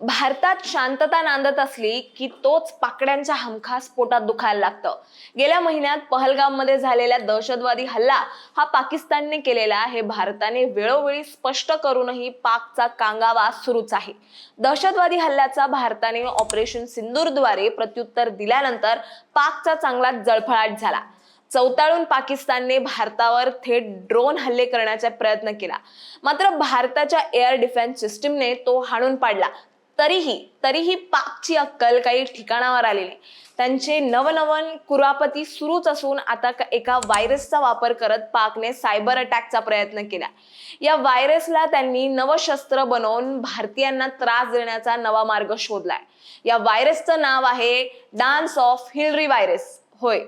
भारतात शांतता नांदत असली की तोच पाकड्यांच्या हमखास पोटात दुखायला लागतं. गेल्या महिन्यात पहलगाममध्ये झालेल्या दहशतवादी हल्ला हा पाकिस्तानने केलेला हे भारताने वेळोवेळी स्पष्ट करूनही पाकचा कांगावा सुरूच आहे. दहशतवादी हल्ल्याचा भारताने ऑपरेशन सिंदूरद्वारे प्रत्युत्तर दिल्यानंतर पाकचा चांगला जळफळाट झाला. चौताळून पाकिस्तानने भारतावर थेट ड्रोन हल्ले करण्याचा प्रयत्न केला. मात्र भारताच्या एअर डिफेन्स सिस्टीमने तो हाणून पाडला. तरीही तरीही पाकची अक्कल काही ठिकाणावर आली नाही. त्यांचे नवनवन कुरापती सुरूच असून आता एका व्हायरसचा वापर करत पाकने सायबर अटॅकचा प्रयत्न केला. या व्हायरसला त्यांनी नवशस्त्र बनवून भारतीयांना त्रास देण्याचा नवा मार्ग शोधलाय. या व्हायरसचं नाव आहे डान्स ऑफ हिलरी व्हायरस. होय.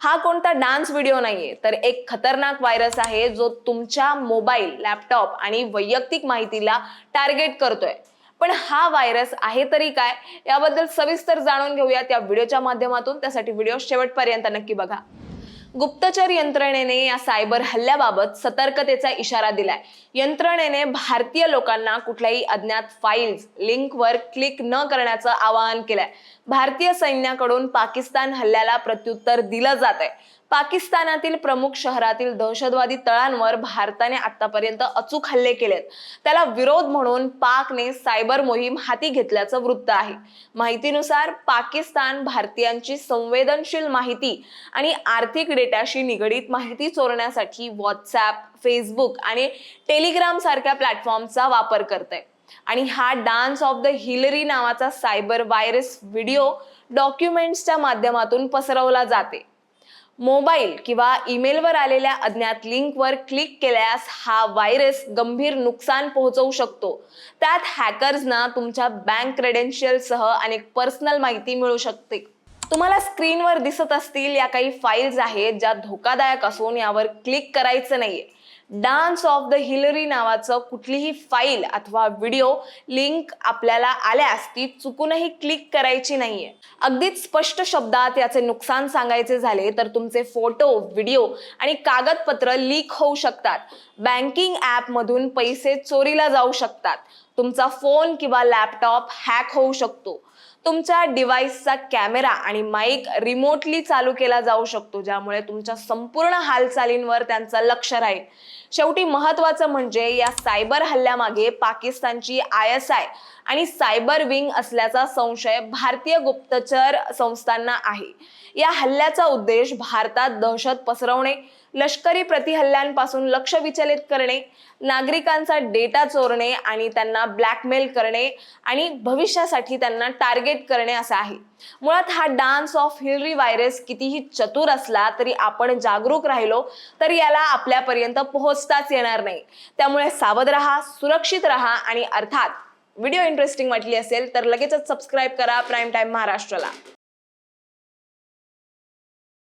हा कोणता डान्स व्हिडिओ नाहीये तर एक खतरनाक व्हायरस आहे जो तुमच्या मोबाईल लॅपटॉप आणि वैयक्तिक माहितीला टार्गेट करतोय. पण हा व्हायरस आहे तरी काय? याबद्दल सविस्तर जाणून घेऊयात या व्हिडिओच्या माध्यमातून. त्यासाठी व्हिडिओ शेवटपर्यंत नक्की बघा. गुप्तचर यंत्रणेने या सायबर हल्ल्याबाबत सतर्कतेचा इशारा दिलाय. यंत्रणेने भारतीय लोकांना कुठल्याही अज्ञात फाईल्स लिंकवर क्लिक न करण्याचं आवाहन केलंय. भारतीय सैन्याकडून पाकिस्तान हल्ल्याला प्रत्युत्तर दिलं जात आहे पाकिस्तानातील प्रमुख शहरातील दहशतवादी तळांवर भारताने आतापर्यंत अचूक हल्ले केलेत. त्याला विरोध म्हणून पाकने सायबर मोहीम हाती घेतल्याचं वृत्त आहे. माहितीनुसार पाकिस्तान भारतीयांची संवेदनशील माहिती आणि आर्थिक डेटाशी निगडीत माहिती चोरण्यासाठी व्हॉट्सॲप फेसबुक आणि टेलिग्राम सारख्या प्लॅटफॉर्मचा वापर करत आहे आणि हा डान्स ऑफ द हिलरी नावाचा सायबर व्हायरस व्हिडिओ डॉक्युमेंट्सच्या माध्यमातून पसरवला जाते. मोबाईल किंवा ईमेलवर आलेल्या अज्ञात लिंकवर क्लिक केल्यास हा व्हायरस गंभीर नुकसान पोहोचवू शकतो. त्यात हॅकर्सना तुमच्या बँक क्रेडेन्शियलसह अनेक पर्सनल माहिती मिळू शकते. तुम्हाला स्क्रीनवर दिसत असतील या काही फाईल्स आहेत ज्या धोकादायक असून यावर क्लिक करायचं नाहीये. डान्स ऑफ द हिलरी नावाचं कुठलीही फाईल अथवा व्हिडिओ लिंक आपल्याला आल्यास ती चुकूनही क्लिक करायची नाहीये. अगदीच स्पष्ट शब्दात याचे नुकसान सांगायचे झाले तर तुमचे फोटो व्हिडिओ आणि कागदपत्र लीक होऊ शकतात. बँकिंग ॲपमधून पैसे चोरीला जाऊ शकतात. तुमचा फोन किंवा लॅपटॉप हॅक होऊ शकतो. तुमच्या डिव्हाइसचा कॅमेरा आणि माईक रिमोटली चालू केला जाऊ शकतो ज्यामुळे तुमच्या संपूर्ण हालचालींवर त्यांचं लक्ष राहील. शेवटी महत्वाचं म्हणजे या सायबर हल्ल्यामागे पाकिस्तानची आय एस आय आणि सायबर विंग असल्याचा संशय भारतीय गुप्तचर संस्थांना आहे. या हल्ल्याचा उद्देश भारतात दहशत पसरवणे लष्करी प्रतिहल्ल्यांपासून लक्ष विचलित करणे नागरिकांचा डेटा चोरणे आणि त्यांना ब्लॅकमेल करणे आणि भविष्यासाठी त्यांना टार्गेट करणे असं आहे. मुळात हा डान्स ऑफ हिलरी व्हायरस कितीही चतुर असला तरी आपण जागरूक राहिलो तर याला आपल्यापर्यंत पोहोचताच येणार नाही. त्यामुळे सावध राहा सुरक्षित राहा आणि अर्थात व्हिडिओ इंटरेस्टिंग वाटली असेल तर लगेचच सबस्क्राईब करा प्राईम टाईम महाराष्ट्राला.